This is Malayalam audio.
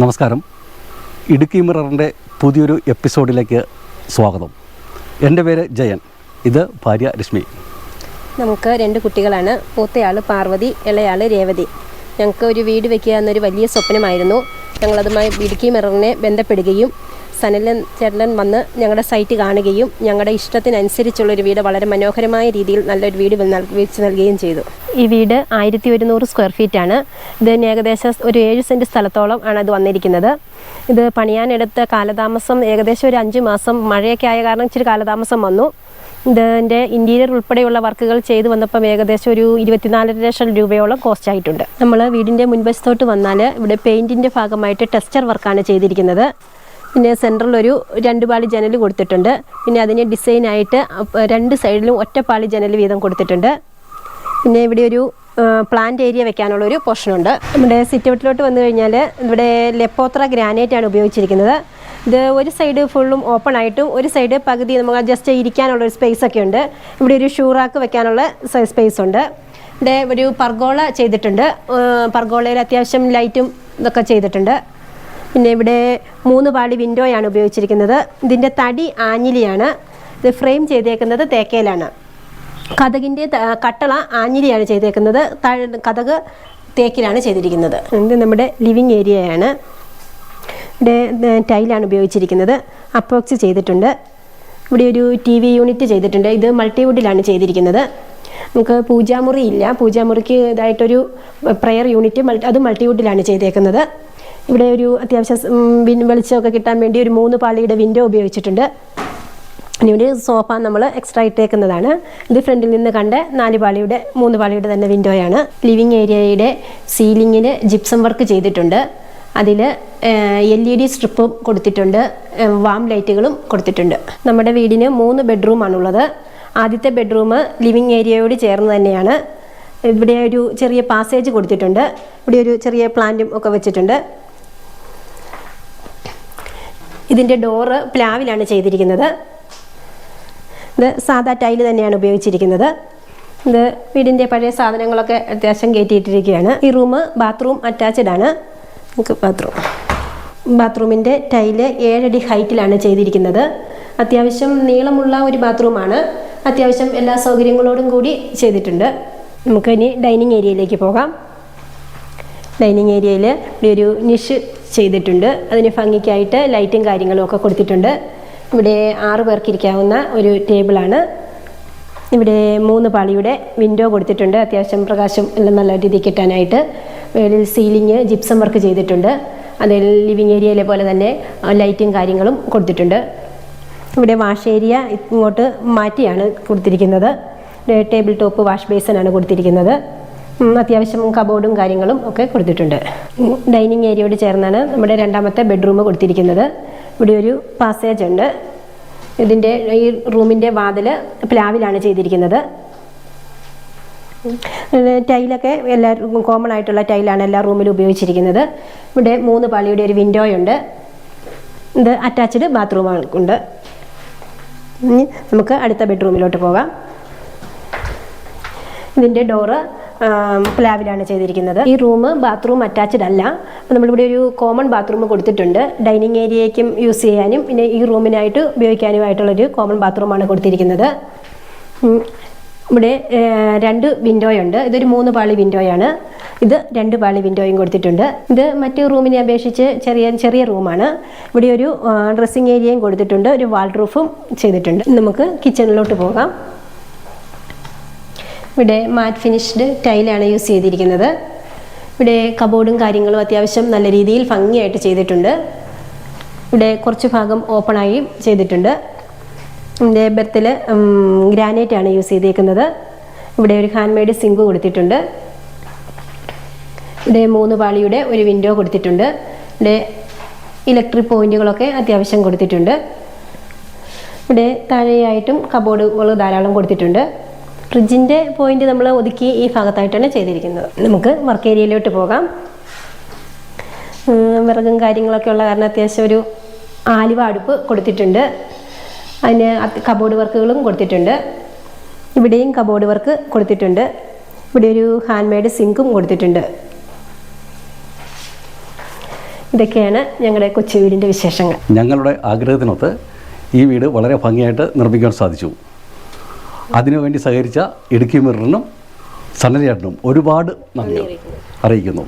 നമസ്കാരം. ഇടുക്കി മിററിന്റെ പുതിയൊരു എപ്പിസോഡിലേക്ക് സ്വാഗതം. എന്റെ പേര് ജയൻ. ഇത് ഭാര്യ രശ്മി. നമുക്ക് രണ്ട് കുട്ടികളാണ്. മൂത്തയാൾ പാർവതി ഇളയാൾ രേവതി. ഞങ്ങൾക്ക് ഒരു വീട് വെക്കുക എന്നൊരു വലിയ സ്വപ്നമായിരുന്നു. ഞങ്ങളതുമായി ഇടുക്കി മിററിനെ ബന്ധപ്പെടുകയും സനലൻ ചേട്ടൻ വന്ന് ഞങ്ങളുടെ സൈറ്റ് കാണുകയും ഞങ്ങളുടെ ഇഷ്ടത്തിനനുസരിച്ചുള്ളൊരു വീട് വളരെ മനോഹരമായ രീതിയിൽ നല്ലൊരു വീട് വെച്ച് നൽകുകയും ചെയ്തു. ഈ വീട് ആയിരത്തി ഒരുന്നൂറ് സ്ക്വയർ ആണ്. ഇതിന് ഏകദേശം ഒരു ഏഴ് സെന്റ് സ്ഥലത്തോളം ആണ് ഇത് വന്നിരിക്കുന്നത്. ഇത് പണിയാനെടുത്ത കാലതാമസം ഏകദേശം ഒരു അഞ്ച് മാസം മഴയൊക്കെ ആയ കാരണം ഇച്ചിരി കാലതാമസം വന്നു. ഇതിന്റെ ഇന്റീരിയർ ഉൾപ്പെടെയുള്ള വർക്കുകൾ ചെയ്തു വന്നപ്പം ഏകദേശം ഒരു ഇരുപത്തിനാലര ലക്ഷം രൂപയോളം കോസ്റ്റ് ആയിട്ടുണ്ട്. നമ്മൾ വീടിന്റെ മുൻവശത്തോട്ട് വന്നാൽ ഇവിടെ പെയിന്റിന്റെ ഭാഗമായിട്ട് ടെസ്റ്റർ വർക്കാണ് ചെയ്തിരിക്കുന്നത്. പിന്നെ സെന്ററിൽ ഒരു രണ്ട് പാളി ജനൽ കൊടുത്തിട്ടുണ്ട്. പിന്നെ അതിന് ഡിസൈനായിട്ട് രണ്ട് സൈഡിലും ഒറ്റപ്പാളി ജനൽ വീതം കൊടുത്തിട്ടുണ്ട്. പിന്നെ ഇവിടെ ഒരു പ്ലാന്റ് ഏരിയ വെക്കാനുള്ള ഒരു പോർഷനുണ്ട് നമ്മുടെ സിറ്റ് ഔട്ടിലോട്ട് വന്നു കഴിഞ്ഞാൽ ഇവിടെ ലെപ്പോത്ര ഗ്രാനൈറ്റ് ആണ് ഉപയോഗിച്ചിരിക്കുന്നത്. ഇത് ഒരു സൈഡ് ഫുള്ളും ഓപ്പൺ ആയിട്ടും ഒരു സൈഡ് പകുതി നമുക്ക് ജസ്റ്റ് ഇരിക്കാനുള്ള ഒരു സ്പേസ് ഒക്കെ ഉണ്ട്. ഇവിടെ ഒരു ഷൂറാക്ക് വെക്കാനുള്ള സ്പേസ് ഉണ്ട്. ഇവിടെ ഒരു പർഗോള ചെയ്തിട്ടുണ്ട്. പർഗോളയിൽ അത്യാവശ്യം ലൈറ്റും ഇതൊക്കെ ചെയ്തിട്ടുണ്ട്. പിന്നെ ഇവിടെ മൂന്ന് പാളി വിൻഡോയാണ് ഉപയോഗിച്ചിരിക്കുന്നത്. ഇതിന്റെ തടി ആഞ്ഞിലിയാണ്. ഇത് ഫ്രെയിം ചെയ്തേക്കുന്നത് തേക്കയിലാണ് കഥകിന്റെ കട്ടള ആഞ്ഞിലിയാണ് ചെയ്തേക്കുന്നത്. കഥക് തേക്കിലാണ് ചെയ്തിരിക്കുന്നത്. ഇത് നമ്മുടെ ലിവിങ് ഏരിയയാണ് ഇവിടെ ടൈലാണ് ഉപയോഗിച്ചിരിക്കുന്നത്. അപ്രോക്സ് ചെയ്തിട്ടുണ്ട്. ഇവിടെ ഒരു ടി വി യൂണിറ്റ് ചെയ്തിട്ടുണ്ട്. ഇത് മൾട്ടിവുഡിലാണ് ചെയ്തിരിക്കുന്നത്. നമുക്ക് പൂജാമുറി ഇല്ല. പൂജാമുറിക്ക് ഇതായിട്ടൊരു പ്രെയർ യൂണിറ്റ് അത് മൾട്ടിവുഡിലാണ് ചെയ്തേക്കുന്നത്. ഇവിടെ ഒരു അത്യാവശ്യം വെളിച്ചമൊക്കെ കിട്ടാൻ വേണ്ടി ഒരു മൂന്ന് പാളിയുടെ വിൻഡോ ഉപയോഗിച്ചിട്ടുണ്ട്. ഇനി ഒരു സോഫ നമ്മൾ എക്സ്ട്രാ ഇട്ടേക്കുന്നതാണ്. ഇത് ഫ്രണ്ടിൽ നിന്ന് കണ്ട് നാല് പാളിയുടെ മൂന്ന് പാളിയുടെ തന്നെ വിൻഡോയാണ് ലിവിങ് ഏരിയയുടെ സീലിങ്ങിൽ ജിപ്സം വർക്ക് ചെയ്തിട്ടുണ്ട്. അതിൽ എൽ ഇ ഡി സ്ട്രിപ്പും കൊടുത്തിട്ടുണ്ട്. വാം ലൈറ്റുകളും കൊടുത്തിട്ടുണ്ട്. നമ്മുടെ വീടിന് മൂന്ന് ബെഡ്റൂമാണുള്ളത് ആദ്യത്തെ ബെഡ്റൂം ലിവിങ് ഏരിയയോട് ചേർന്ന് തന്നെയാണ്. ഇവിടെ ഒരു ചെറിയ പാസേജ് കൊടുത്തിട്ടുണ്ട്. ഇവിടെ ഒരു ചെറിയ പ്ലാന്റും ഒക്കെ വെച്ചിട്ടുണ്ട്. ഇതിന്റെ ഡോറ് പ്ലാവിലാണ് ചെയ്തിരിക്കുന്നത്. ഇത് സാധാ ടൈൽ തന്നെയാണ് ഉപയോഗിച്ചിരിക്കുന്നത്. ഇത് വീടിന്റെ പഴയ സാധനങ്ങളൊക്കെ അത്യാവശ്യം കയറ്റിയിട്ടിരിക്കുകയാണ്. ഈ റൂം ബാത്റൂം അറ്റാച്ച്ഡ് ആണ്. നമുക്ക് ബാത്റൂം ബാത്റൂമിന്റെ ടൈൽ ഏഴടി ഹൈറ്റിലാണ് ചെയ്തിരിക്കുന്നത്. അത്യാവശ്യം നീളമുള്ള ഒരു ബാത്റൂമാണ് അത്യാവശ്യം എല്ലാ സൗകര്യങ്ങളോടും കൂടി ചെയ്തിട്ടുണ്ട്. നമുക്ക് ഇനി ഡൈനിങ് ഏരിയയിലേക്ക് പോകാം. ഡൈനിങ് ഏരിയയിൽ ഇവിടെ ഒരു നിഷ് ചെയ്തിട്ടുണ്ട്. അതിന് ഭംഗിക്കായിട്ട് ലൈറ്റും കാര്യങ്ങളും ഒക്കെ കൊടുത്തിട്ടുണ്ട്. ഇവിടെ ആറ് പേർക്ക് ഇരിക്കാവുന്ന ഒരു ടേബിളാണ് ഇവിടെ മൂന്ന് പാളിയുടെ വിൻഡോ കൊടുത്തിട്ടുണ്ട്. അത്യാവശ്യം പ്രകാശം എല്ലാം നല്ല രീതിയിൽ കിട്ടാനായിട്ട്. മേളിൽ സീലിംഗ് ജിപ്സം വർക്ക് ചെയ്തിട്ടുണ്ട്. അതിൽ ലിവിങ് ഏരിയയിലെ പോലെ തന്നെ ലൈറ്റും കാര്യങ്ങളും കൊടുത്തിട്ടുണ്ട്. ഇവിടെ വാഷ് ഏരിയ ഇങ്ങോട്ട് മാറ്റിയാണ് കൊടുത്തിരിക്കുന്നത്. ടേബിൾ ടോപ്പ് വാഷ് ബേസിനാണ് കൊടുത്തിരിക്കുന്നത്. അത്യാവശ്യം കബോർഡും കാര്യങ്ങളും ഒക്കെ കൊടുത്തിട്ടുണ്ട്. ഡൈനിങ് ഏരിയയോട് ചേർന്നാണ് നമ്മുടെ രണ്ടാമത്തെ ബെഡ്റൂം കൊടുത്തിരിക്കുന്നത്. ഇവിടെ ഒരു പാസേജ് ഉണ്ട്. ഇതിന്റെ ഈ റൂമിന്റെ വാതിൽ പ്ലാവിലാണ് ചെയ്തിരിക്കുന്നത്. ടൈലൊക്കെ എല്ലാ കോമൺ ആയിട്ടുള്ള ടൈലാണ് എല്ലാ റൂമിലും ഉപയോഗിച്ചിരിക്കുന്നത്. ഇവിടെ മൂന്ന് പാളിയുടെ ഒരു വിൻഡോ ഉണ്ട്. ഇത് അറ്റാച്ച്ഡ് ബാത്റൂമുണ്ട് നമുക്ക് അടുത്ത ബെഡ്റൂമിലോട്ട് പോകാം. ഇതിന്റെ ഡോറ് പ്ലാവിലാണ് ചെയ്തിരിക്കുന്നത്. ഈ റൂം ബാത്റൂം അറ്റാച്ച്ഡ് അല്ല. നമ്മളിവിടെ ഒരു കോമൺ ബാത്റൂം കൊടുത്തിട്ടുണ്ട്. ഡൈനിങ് ഏരിയയ്ക്കും യൂസ് ചെയ്യാനും പിന്നെ ഈ റൂമിനായിട്ട് ഉപയോഗിക്കാനുമായിട്ടുള്ളൊരു കോമൺ ബാത്റൂമാണ് കൊടുത്തിരിക്കുന്നത്. ഇവിടെ രണ്ട് വിൻഡോയുണ്ട് ഇതൊരു മൂന്ന് പാളി വിൻഡോയാണ് ഇത് രണ്ട് പാളി വിൻഡോയും കൊടുത്തിട്ടുണ്ട്. ഇത് മറ്റു റൂമിനെ അപേക്ഷിച്ച് ചെറിയ ചെറിയ റൂമാണ്. ഇവിടെ ഒരു ഡ്രസ്സിങ് ഏരിയയും കൊടുത്തിട്ടുണ്ട്. ഒരു വാൾറൂഫും ചെയ്തിട്ടുണ്ട്. നമുക്ക് കിച്ചണിലോട്ട് പോകാം. ഇവിടെ മാറ്റ് ഫിനിഷ്ഡ് ടൈലാണ് യൂസ് ചെയ്തിരിക്കുന്നത്. ഇവിടെ കബോർഡും കാര്യങ്ങളും അത്യാവശ്യം നല്ല രീതിയിൽ ഭംഗിയായിട്ട് ചെയ്തിട്ടുണ്ട്. ഇവിടെ കുറച്ച് ഭാഗം ഓപ്പണായി ചെയ്തിട്ടുണ്ട്. ഇതിന്റെ ബെർത്തിൽ ആണ് യൂസ് ചെയ്തേക്കുന്നത്. ഇവിടെ ഒരു ഹാൻഡ് മെയ്ഡ് സിങ്ക് കൊടുത്തിട്ടുണ്ട്. ഇവിടെ മൂന്ന് പാളിയുടെ ഒരു വിൻഡോ കൊടുത്തിട്ടുണ്ട്. ഇവിടെ ഇലക്ട്രിക് പോയിന്റുകളൊക്കെ അത്യാവശ്യം കൊടുത്തിട്ടുണ്ട്. ഇവിടെ താഴെയായിട്ടും കബോർഡുകൾ ധാരാളം കൊടുത്തിട്ടുണ്ട്. ഫ്രിഡ്ജിന്റെ പോയിന്റ് നമ്മൾ ഒതുക്കി ഈ ഭാഗത്തായിട്ടാണ് ചെയ്തിരിക്കുന്നത്. നമുക്ക് വർക്ക് ഏരിയയിലോട്ട് പോകാം. വിറകും കാര്യങ്ങളൊക്കെ ഉള്ള കാരണം അത്യാവശ്യം ഒരു ആലുവ അടുപ്പ് കൊടുത്തിട്ടുണ്ട്. അതിന് കബോർഡ് വർക്കുകളും കൊടുത്തിട്ടുണ്ട്. ഇവിടെയും കബോർഡ് വർക്ക് കൊടുത്തിട്ടുണ്ട്. ഇവിടെ ഒരു ഹാൻഡ് മെയ്ഡ് സിങ്കും കൊടുത്തിട്ടുണ്ട്. ഇതൊക്കെയാണ് ഞങ്ങളുടെ കൊച്ചു വീടിന്റെ വിശേഷങ്ങൾ. ഞങ്ങളുടെ ആഗ്രഹത്തിനൊത്ത് ഈ വീട് വളരെ ഭംഗിയായിട്ട് നിർമ്മിക്കാൻ സാധിച്ചു. അതിനുവേണ്ടി സഹകരിച്ച ഇടുക്കി മിററിനും സന്നദ്ധേട്ടനും ഒരുപാട് നന്ദി അറിയിക്കുന്നു.